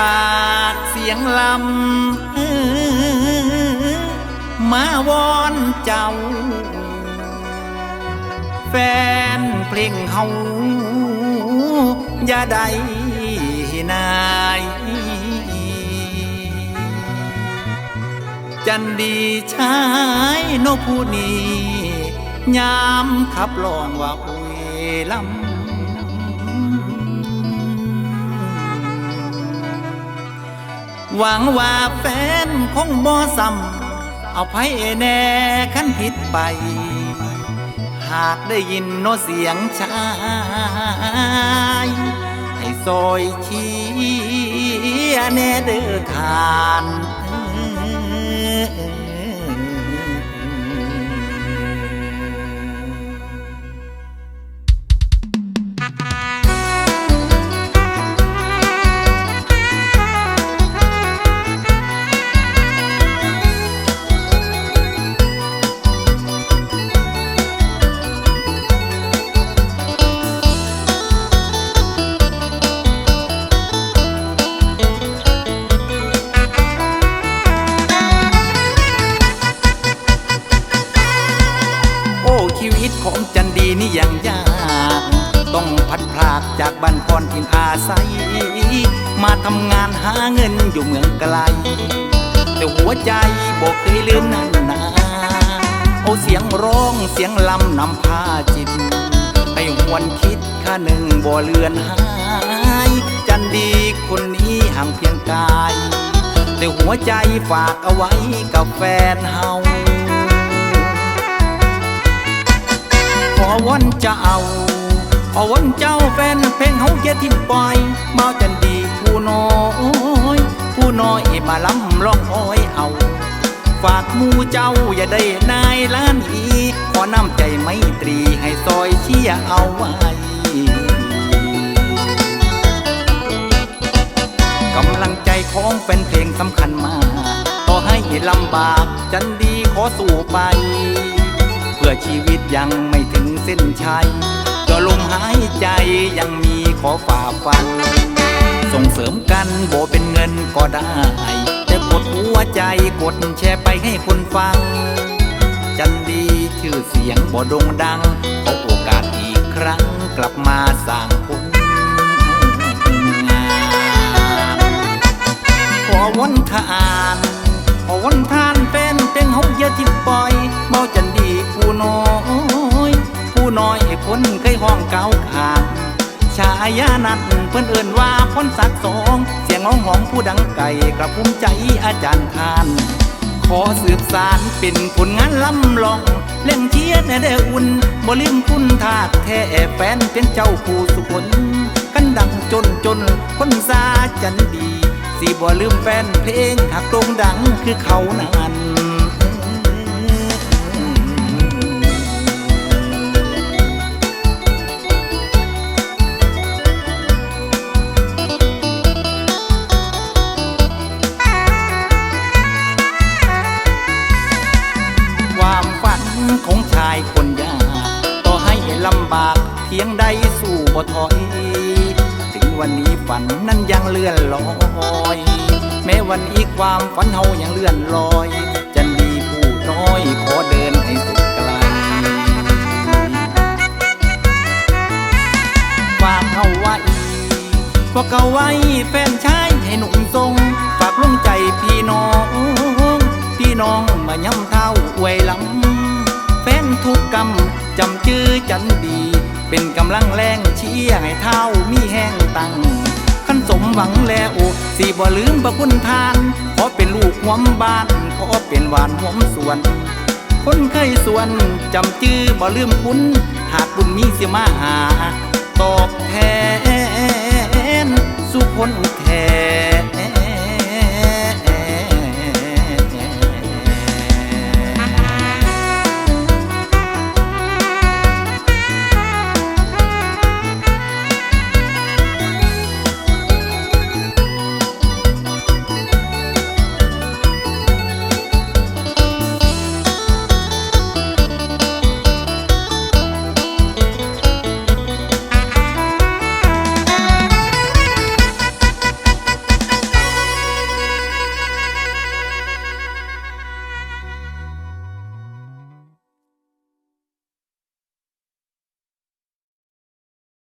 ากเสียงลำมาวอนเจ้า แฟนเพลงเฮาอย่าได้นายจันดีชายนกผู้นี้ยามขับลองว่าอุยลำ หวังว่าแฟนคงบ่ซ้ำเอาไพ่แน่ขันผิดไป หากได้ยินโนเสียงชาย ให้ซอยชี้แน่เด้อทาน ชีวิตของจันดีนี่ยังยาก ต้องพัดพรากจากบ้านพรถิ่นอาศัย มาทำงานหาเงินอยู่เมืองไกล แต่หัวใจบอกเคยลืมนั่นนาโอ้เสียงร้องเสียงลำนำพาจิต ให้หวนคิดค่าหนึ่งบ่เลือนหาย จันดีคนนี้ห่างเพียงกาย แต่หัวใจฝากเอาไว้กับแฟนเฮา อวอนเจ้าขอวอนเจ้าแฟนเพลงเฮาอย่ทิ้งปล่อยเมาจันดีผู้น้อยผู้น้อยมาล้ำร้องอ้อยเอา ฝากมูเจ้าอย่าได้นายล้านอีขอน้ำใจไม่ตรีให้ซอยเชียเอาไว้กำลังใจของแฟนเพลงสำคัญมากต่อให้ลำบากจันดีขอสู้ไป เพื่อชีวิตยังไม่ เส้นชัยก็ลมหายใจยังมีขอฝ่าฟัน ส่งเสริมกันโบเป็นเงินก็ได้ แต่กดหัวใจกดแชร์ไปให้คนฟัง จันดีชื่อเสียงบ่โด่งดังขอ ห้องเก่าขาดชายานัดเพิ่อนเอิ่นว่าพ้นสักสอง เสียงร้องของผู้ดังไก่กระภูมิใจอาจารย์ทาน ขอสืบสารเป็นผลงานล้ำลอง เล่นเชียร์แน่เด้ออุ่นบ่ลืมคุณทาแท้แฟนเป็นเจ้าผู้สุคนกันดังจนจนคนซาจันดีสิบ่ลืมแฟนเพลงหักโด่งดังคือเขานั้น ของชายคนยากต่อให้ลำบากเพียงใดสู้บ่ถอย ถึงวันนี้ฝันนั้นยังเลื่อนลอย แม้วันนี้ความฝันเฮายังเลื่อนลอย จันดีผู้น้อยขอเดินให้สุดไกลฝากเอาไว้ฝากเอาไว้แฟนชายให้หนุ่มทรง ฝากลงใจพี่น้อง พี่น้องมาย้ำเท้า ทุกกรรมจำชื่อจันดี เป็นกำลังแรงเชียให้เท้ามีแห้งตังขันสมหวังแล้วสิบ่ลืมประคุณทาน ขอเป็นลูกหวมบ้านขอเป็นหวานหวมสวน คนเคยสวนจำจื้อบ่ลืมคุณ หากบุญมีเสียมาหา ตอบแทนสุคน